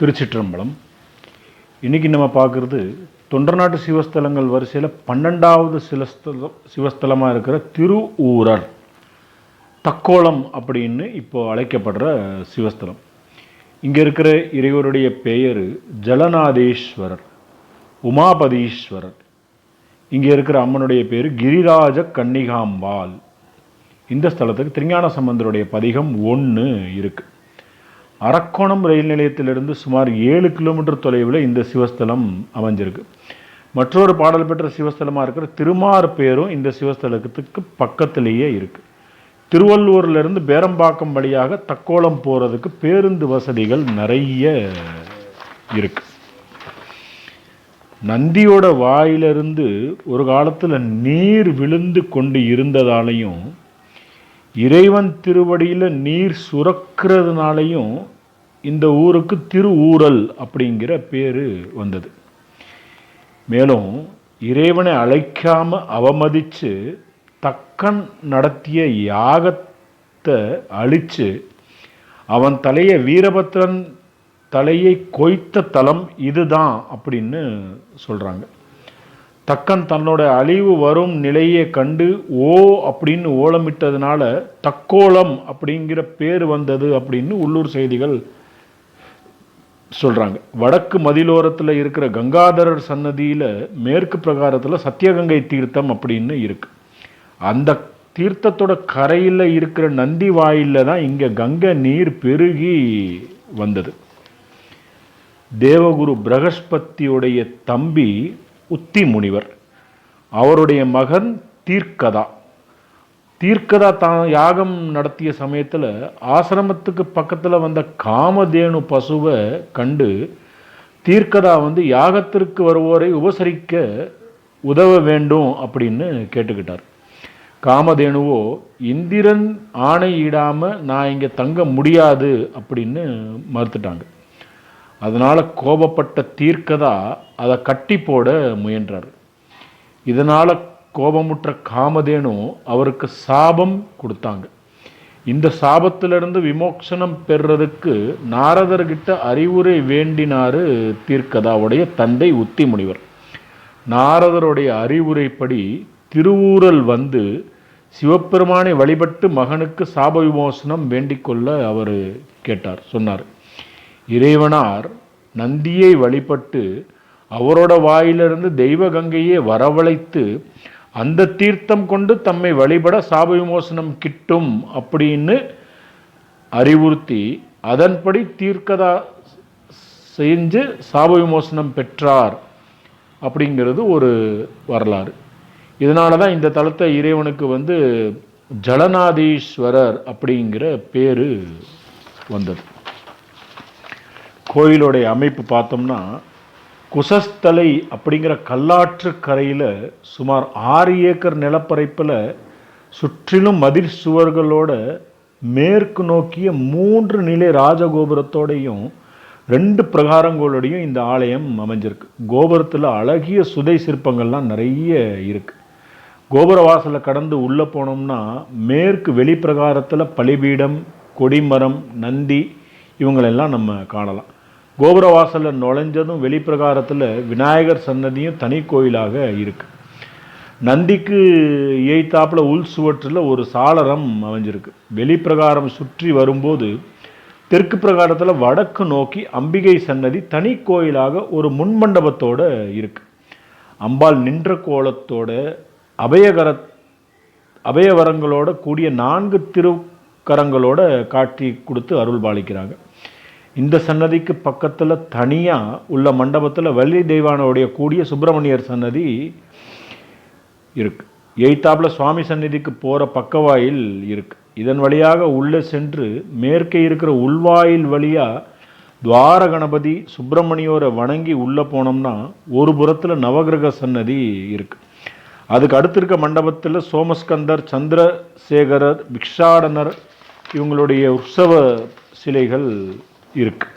திருச்சிற்றம்பலம். இன்றைக்கி நம்ம பார்க்குறது தொண்டர்நாட்டு சிவஸ்தலங்கள் வரிசையில் பன்னெண்டாவது சிவஸ்தலம் சிவஸ்தலமாக இருக்கிற திருவூரர் தக்கோலம் அப்படின்னு இப்போ அழைக்கப்படுற சிவஸ்தலம். இங்கே இருக்கிற இறைவருடைய பெயர் ஜலநாதேஸ்வரர் உமாபதீஸ்வரர். இங்கே இருக்கிற அம்மனுடைய பேர் கிரிராஜ கன்னிகாம்பாள். இந்த ஸ்தலத்துக்கு திருஞான சம்பந்தருடைய பதிகம் ஒன்று இருக்குது அரக்கோணம் ரயில் நிலையத்திலிருந்து சுமார் ஏழு கிலோமீட்டர் தொலைவில் இந்த சிவஸ்தலம் அமைஞ்சிருக்கு. மற்றொரு பாடல் பெற்ற சிவஸ்தலமாக இருக்கிற திருமார் பேரும் இந்த சிவஸ்தலத்துக்கு பக்கத்திலேயே இருக்குது திருவள்ளூர்லேருந்து பேரம்பாக்கம் வழியாக தக்கோலம் போகிறதுக்கு பேருந்து வசதிகள் நிறைய இருக்கு. நந்தியோட வாயிலிருந்து ஒரு காலத்தில் நீர் விழுந்து கொண்டு இருந்ததாலையும் இறைவன் திருவடியில் நீர் சுரக்கிறதுனாலையும் இந்த ஊருக்கு திருவூரல் அப்படிங்கிற பேர் வந்தது. மேலும் இறைவனை அழைக்காம அவமதித்து தக்கன் நடத்திய யாகத்தை அழித்து அவன் தலையை வீரபத்ரன் தலையை கொய்த்த தலம் இதுதான் அப்படின்னு சொல்கிறாங்க தக்கன் தன்னோட அழிவு வரும் நிலையை கண்டு ஓ அப்படின்னு ஓலமிட்டதுனால தக்கோலம் அப்படிங்கிற பேர் வந்தது அப்படின்னு உள்ளூர் செய்திகள் சொல்கிறாங்க வடக்கு மதிலோரத்தில் இருக்கிற கங்காதரர் சன்னதியில் மேற்கு பிரகாரத்தில் சத்தியகங்கை தீர்த்தம் அப்படின்னு இருக்குது அந்த தீர்த்தத்தோட கரையில் இருக்கிற நந்தி வாயில தான் இங்கே கங்கை நீர் பெருகி வந்தது. தேவகுரு பிரகஸ்பதியுடைய தம்பி உத்தி முனிவர் அவருடைய மகன் தீர்க்கதா. தீர்க்கதா தான் யாகம் நடத்திய சமயத்தில் ஆசிரமத்துக்கு பக்கத்தில் வந்த காமதேனு பசுவை கண்டு தீர்க்கதா வந்து யாகத்திற்கு வருவோரை உபசரிக்க உதவ வேண்டும் அப்படின்னு கேட்டுக்கிட்டார். காமதேனுவோ இந்திரன் ஆணையிடாமல் நான் இங்கே தங்க முடியாது அப்படின்னு மறுத்துட்டாங்க. அதனால் கோபப்பட்ட தீர்க்கதா அதை கட்டி போட முயன்றார். இதனால் கோபமுற்ற காமதேனு அவருக்கு சாபம் கொடுத்தாங்க. இந்த சாபத்திலிருந்து விமோசனம் பெறுறதுக்கு நாரதர்கிட்ட அறிவுரை வேண்டினாரு தீர்க்கதாவுடைய தந்தை உத்தி முனிவர். நாரதருடைய அறிவுரைப்படி திருவூரல் வந்து சிவபெருமானை வழிபட்டு மகனுக்கு சாப விமோசனம் வேண்டிக்கொள்ள அவர் கேட்டார் சொன்னார். இறைவனார் நந்தியை வழிபட்டு அவரோட வாயிலிருந்து தெய்வ கங்கையை வரவழைத்து அந்த தீர்த்தம் கொண்டு தம்மை வழிபட சாப விமோசனம் கிட்டும் அப்படின்னு அறிவுறுத்தி அதன்படி தீர்க்கதா செஞ்சு சாப விமோசனம் பெற்றார் அப்படிங்கிறது ஒரு வரலாறு. இதனால தான் இந்த தலத்தை இறைவனுக்கு வந்து ஜலநாதீஸ்வரர் அப்படிங்கிற பேர் வந்தது. கோயிலுடைய அமைப்பு பார்த்தோம்னா குசஸ்தலை அப்படிங்கிற கல்லாற்று கரையில் சுமார் ஆறு ஏக்கர் நிலப்பரப்பில் சுற்றிலும் மதில் சுவர்களோட மேற்கு நோக்கிய மூன்று நிலை ராஜகோபுரத்தோடையும் ரெண்டு பிரகாரங்களோடையும் இந்த ஆலயம் அமைஞ்சிருக்கு. கோபுரத்தில் அழகிய சுதை சிற்பங்கள்லாம் நிறைய இருக்குது கோபுர வாசலை கடந்து உள்ளே போனோம்னா மேற்கு வெளிப்பிரகாரத்தில் பலிபீடம் கொடிமரம் நந்தி இவங்களெல்லாம் நம்ம காணலாம். கோபுர வாசலில் நுழைஞ்சதும் வெளிப்பிரகாரத்தில் விநாயகர் சன்னதியும் தனி கோயிலாக இருக்குது நந்திக்கு எய்த்தாப்புல உள் சுவற்றில் ஒரு சாளரம் அமைஞ்சிருக்கு. வெளிப்பிரகாரம் சுற்றி வரும்போது தெற்கு பிரகாரத்தில் வடக்கு நோக்கி அம்பிகை சன்னதி தனி கோயிலாக ஒரு முன்மண்டபத்தோட இருக்குது அம்பாள் நின்ற கோலத்தோட அபயகர அபயவரங்களோட கூடிய நான்கு திருக்கரங்களோட காட்சி கொடுத்து அருள் பாலிக்கிறாங்க இந்த சன்னதிக்கு பக்கத்தில் தனியாக உள்ள மண்டபத்தில் வள்ளி தெய்வானோடைய கூடிய சுப்பிரமணியர் சன்னதி இருக்கு. எயித்தாப்பில் சுவாமி சந்நிதிக்கு போகிற பக்கவாயில் இருக்கு. இதன் வழியாக உள்ளே சென்று மேற்கே இருக்கிற உள்வாயில் வழியாக துவார கணபதி சுப்பிரமணியோரை வணங்கி உள்ளே போனோம்னா ஒரு புறத்தில் நவகிரக சன்னதி இருக்குது அதுக்கு அடுத்து இருக்க மண்டபத்தில் சோமஸ்கந்தர் சந்திரசேகரர் பிக்ஷாடனர் இவங்களுடைய உற்சவ சிலைகள் இருக்குது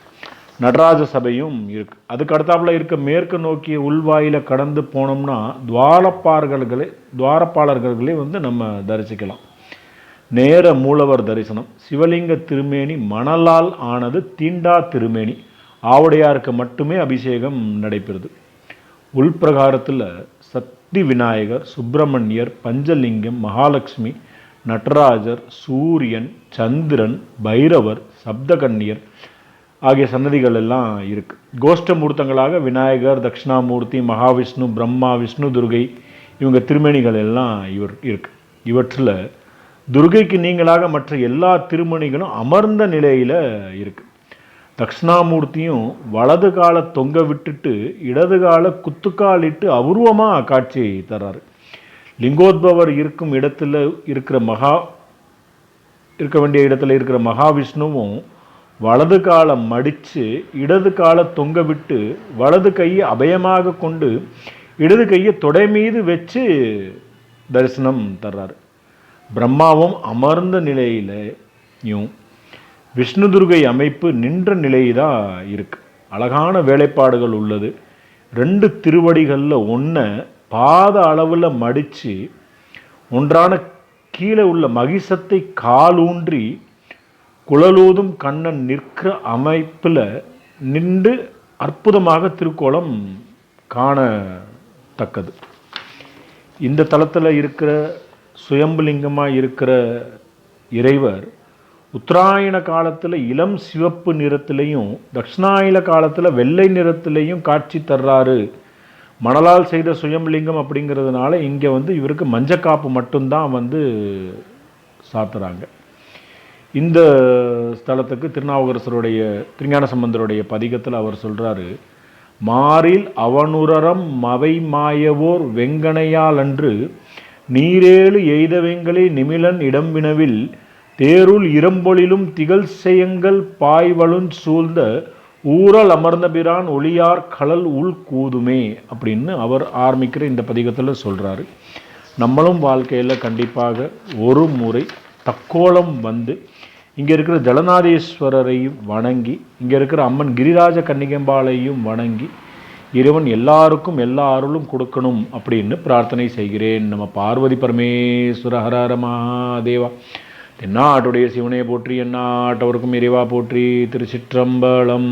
நடராஜ சபையும் இருக்குது அதுக்கு அடுத்தாப்புல இருக்க மேற்கு நோக்கிய உள்வாயில் கடந்து போனோம்னா துவாரப்பாளர்களே துவாரப்பாளர்களே வந்து நம்ம தரிசிக்கலாம். நேர மூலவர் தரிசனம். சிவலிங்க திருமேனி மணலால் ஆனது தீண்டா திருமேனி. ஆவுடையாருக்கு மட்டுமே அபிஷேகம் நடைபெறுது. உள்பிரகாரத்தில் சக்தி விநாயகர் சுப்பிரமணியர் பஞ்சலிங்கம் மகாலட்சுமி நடராஜர் சூரியன் சந்திரன் பைரவர் சப்தகன்னியர் ஆகிய சன்னதிகள் எல்லாம் இருக்குது கோஷ்ட மூர்த்தங்களாக விநாயகர் தட்சிணாமூர்த்தி மகாவிஷ்ணு பிரம்மா விஷ்ணு துர்கை இவங்க திருமணிகள் எல்லாம் இவர் இருக்குது இவற்றில் துர்கைக்கு நீங்களாக மற்ற எல்லா திருமணிகளும் அமர்ந்த நிலையில் இருக்குது தட்சிணாமூர்த்தியும் வலது கால தொங்க விட்டுட்டு இடது காலை குத்துக்காலிட்டு அபூர்வமாக காட்சி தர்றாரு. லிங்கோத்பவர் இருக்கும் இடத்துல இருக்கிற மகா இருக்க வேண்டிய இடத்துல இருக்கிற மகாவிஷ்ணுவும் வலது காலம் மடித்து இடது காலை தொங்க விட்டு வலது கையை அபயமாக கொண்டு இடது கையை தொடை மீது வச்சு தரிசனம் தர்றாரு. பிரம்மாவும் அமர்ந்த நிலையிலையும் விஷ்ணு துர்கை அமைப்பு நின்ற நிலை தான் இருக்கு. அழகான வேலைப்பாடுகள் உள்ளது. ரெண்டு திருவடிகளில் ஒன்றை பாத அளவில் மடித்து ஒன்றான கீழே உள்ள மகிஷத்தை காலூன்றி குழலூதும் கண்ணன் நிற்கிற அமைப்பில் நின்று அற்புதமாக திருக்கோலம் காணத்தக்கது. இந்த தளத்தில் இருக்கிற சுயம்புலிங்கமாக இருக்கிற இறைவர் உத்தராயண காலத்தில் இளம் சிவப்பு நிறத்திலையும் தட்சிணாயன காலத்தில் வெள்ளை நிறத்திலையும் காட்சி தர்றாரு. மணலால் செய்த சுயம்லிங்கம் அப்படிங்கிறதுனால இங்கே வந்து இவருக்கு மஞ்சக்காப்பு மட்டும்தான் வந்து சாத்துறாங்க. இந்த ஸ்தலத்துக்கு திருநாவுக்கரசருடைய திருஞான சம்பந்தருடைய பதிகத்தில் அவர் சொல்கிறாரு மாறில் அவனுரரம் மவை மாயவோர் வெங்கனையால் அன்று நீரேழு எய்தவெங்களை நிமிலன் இடம்பினவில் தேருள் இரம்பொழிலும் திகழ் செய்யங்கள் பாய்வலுன் சூழ்ந்த ஊரல் அமர்ந்த பிரான் ஒளியார் கடல் உள் கூதுமே அப்படின்னு அவர் ஆரம்பிக்கிற இந்த பதிகத்தில் சொல்கிறாரு நம்மளும் வாழ்க்கையில் கண்டிப்பாக ஒரு முறை தக்கோலம் வந்து இங்கே இருக்கிற ஜலநாதேஸ்வரரையும் வணங்கி இங்கே இருக்கிற அம்மன் கிரிராஜ கன்னிகம்பாலையும் வணங்கி இறைவன் எல்லாருக்கும் எல்லா அருளும் கொடுக்கணும் அப்படின்னு பிரார்த்தனை செய்கிறேன். நம்ம பார்வதி பரமேஸ்வர ஹரஹர மகாதேவா. தென்னாட்டுடைய சிவனை போற்றி என்னாட்டவருக்கும் இறைவா போற்றி திருச்சிற்றம்பலம்.